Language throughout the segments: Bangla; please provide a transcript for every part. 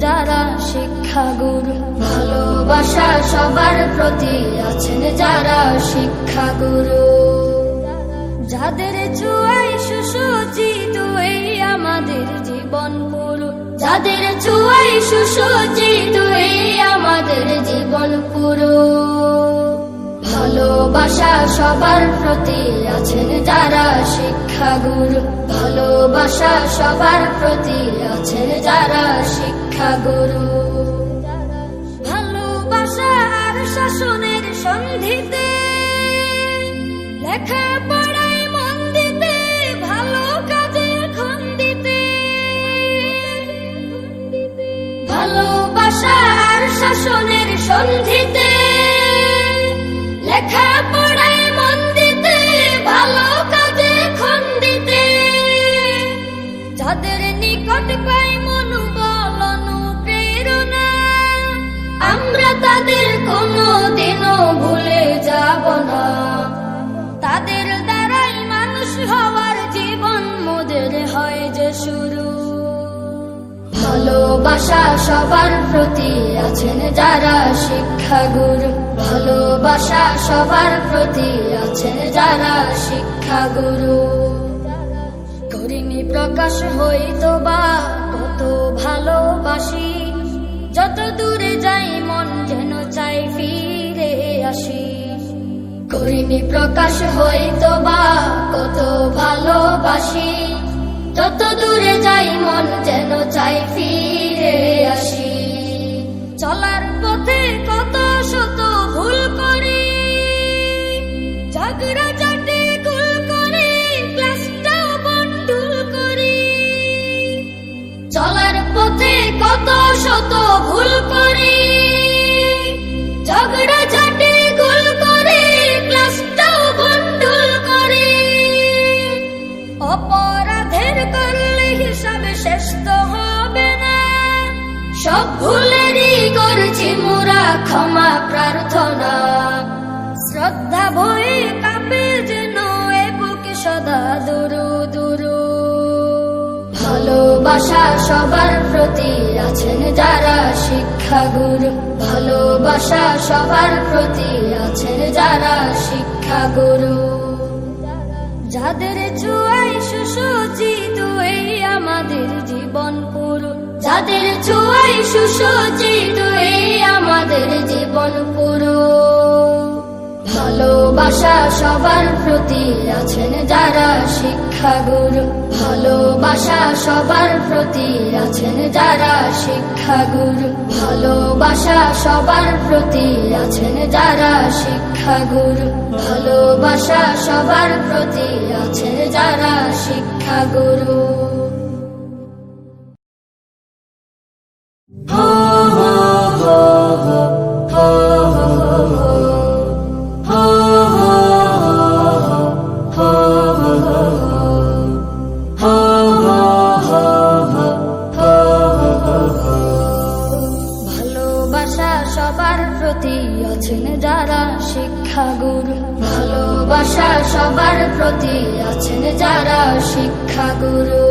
যারা শিক্ষাগুরু ভালোবাসা সবার প্রতি আছেন যারা শিক্ষাগুরু। যাদের চুয়াই সুসজ্জিত এই আমাদের জীবন পুরু। যাদের চুয়াই সুসজ্জিত এই আমাদের জীবন পুরু। ভালোবাসা সবার প্রতি আছেন যারা শিক্ষাগুরু। ভালোবাসা সবার প্রতি আছেন যারা শিক্ষাগুরু ভালোবাসা আর শাসনের সন্ধিতে লেখা মন দিতে, ভালো কাজে খন দিতে। ভালোবাসা আর শাসনের সন্ধিতে ভালোবাসা সবার প্রতি আছেন যারা শিক্ষাগুরু। ভালোবাসা সবার প্রতি আছেন যারা শিক্ষাগুরু। করিনি প্রকাশ হইতো বা কত ভালোবাসি। যত দূরে যাই মন যেন চাই ফিরে আসি। করিনি প্রকাশ হইতো বা কত ভালোবাসি। যত দূরে যাই, মন যেন চাই ফিরে আসি। চলার পথে কত শত ভুল করি, ঝগড়া চাটে কুল করি, ক্লাসটাও বন্ডুল করি। চলার পথে কত শত ভুল করি অপরাধের করলে হিসাবে শেষ হবে না। সব ভুলেরই করছি মোরা ক্ষমা প্রার্থনা। শ্রদ্ধা ভয়ে কাঁপে যেন এ বুকে সদা দুরু দুরু ভালোবাসা সবার প্রতি আছেন যারা শিক্ষাগুরু। ভালোবাসা সবার প্রতি আছেন যারা শিক্ষাগুরু। যাদের চুয়াই যাদের চুয়াই সুসজ্জিত, এই আমাদের জীবন পুরু। ভালোবাসা সবার প্রতি আছেন যারা শিক্ষাগুরু। ভালোবাসা সবার প্রতি আছেন যারা শিক্ষাগুরু। ভালোবাসা সবার প্রতি আছেন যারা শিক্ষাগুরু। ভালোবাসা সবার প্রতি আছেন যারা শিক্ষাগুরু। ভালোবাসা সবার প্রতি আছেন যারা শিক্ষা গুরু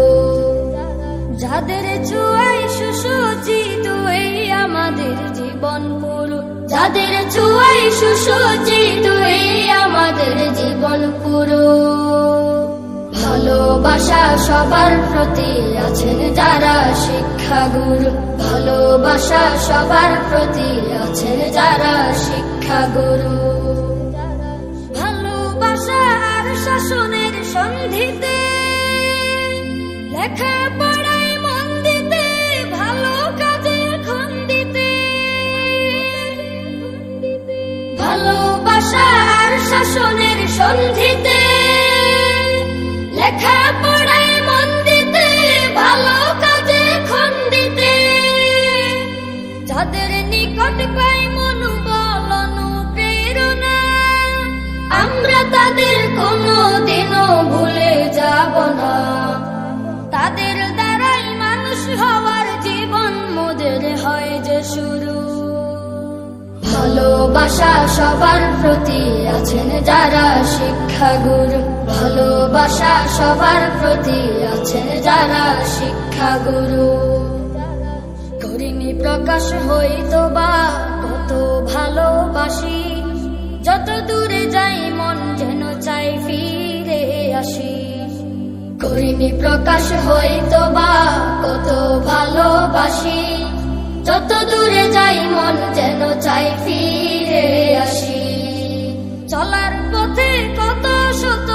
যাদের চুয়াই সুসজ্জিত এই আমাদের জীবন পুরু। যাদের চুয়াই সুসজ্জিত এই আমাদের জীবন পুরু। ভালোবাসা সবার প্রতি আছেন যারা শিক্ষা গুরু ভালোবাসা সবার প্রতি আছেন যারা শিক্ষাগুরু। ভালোবাসা শাসনের সন্ধিতে লেখা পড়ায় মন ভালো কাজের খন্দিতে ভালোবাসার শাসনের সন্ধিতে ভালোবাসা সবার প্রতি আছেন যারা শিক্ষাগুরু। ভালোবাসা সবার প্রতি আছেন যারা শিক্ষাগুরু। করিনি প্রকাশ হইতো বা কত ভালোবাসি। যত দূরে যাই মন যেন চাই ফিরে আসি। করিনি প্রকাশ হইতো বা কত ভালোবাসি। যত দূরে যাই মন যেন চাই ফিরে আসি। চলার পথে কত শত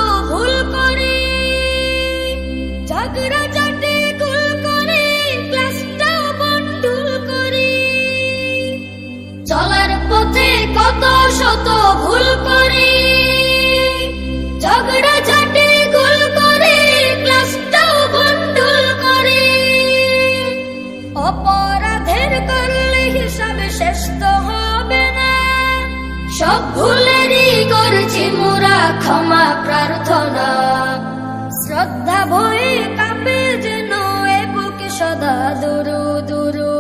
ভয়ে কাঁপে যেন এ বুকে সদা দুরু দুরু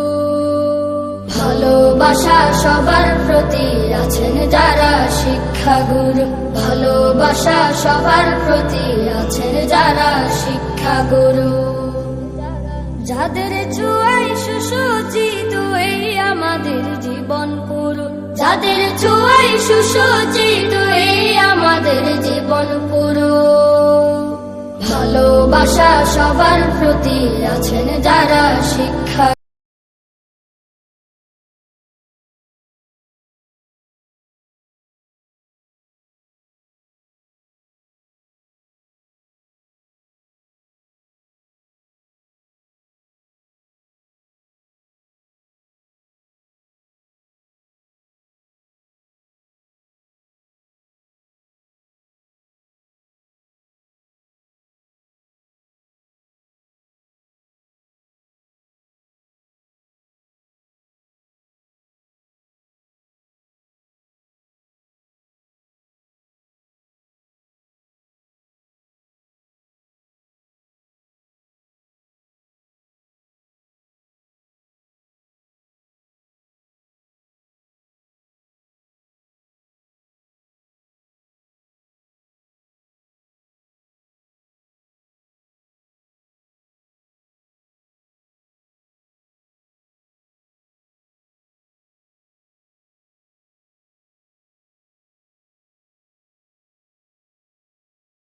ভালোবাসা সবার প্রতি আছেন যারা শিক্ষাগুরু। ভালোবাসা সবার প্রতি আছেন যারা শিক্ষাগুরু। যাদের চুয়াই সুসজ্জিত এই আমাদের জীবন পুরু। যাদের চুয়াই সুসজ্জিত এই আমাদের জীবন পুরু। ভালোবাসা সবার প্রতি আছেন যারা শিক্ষা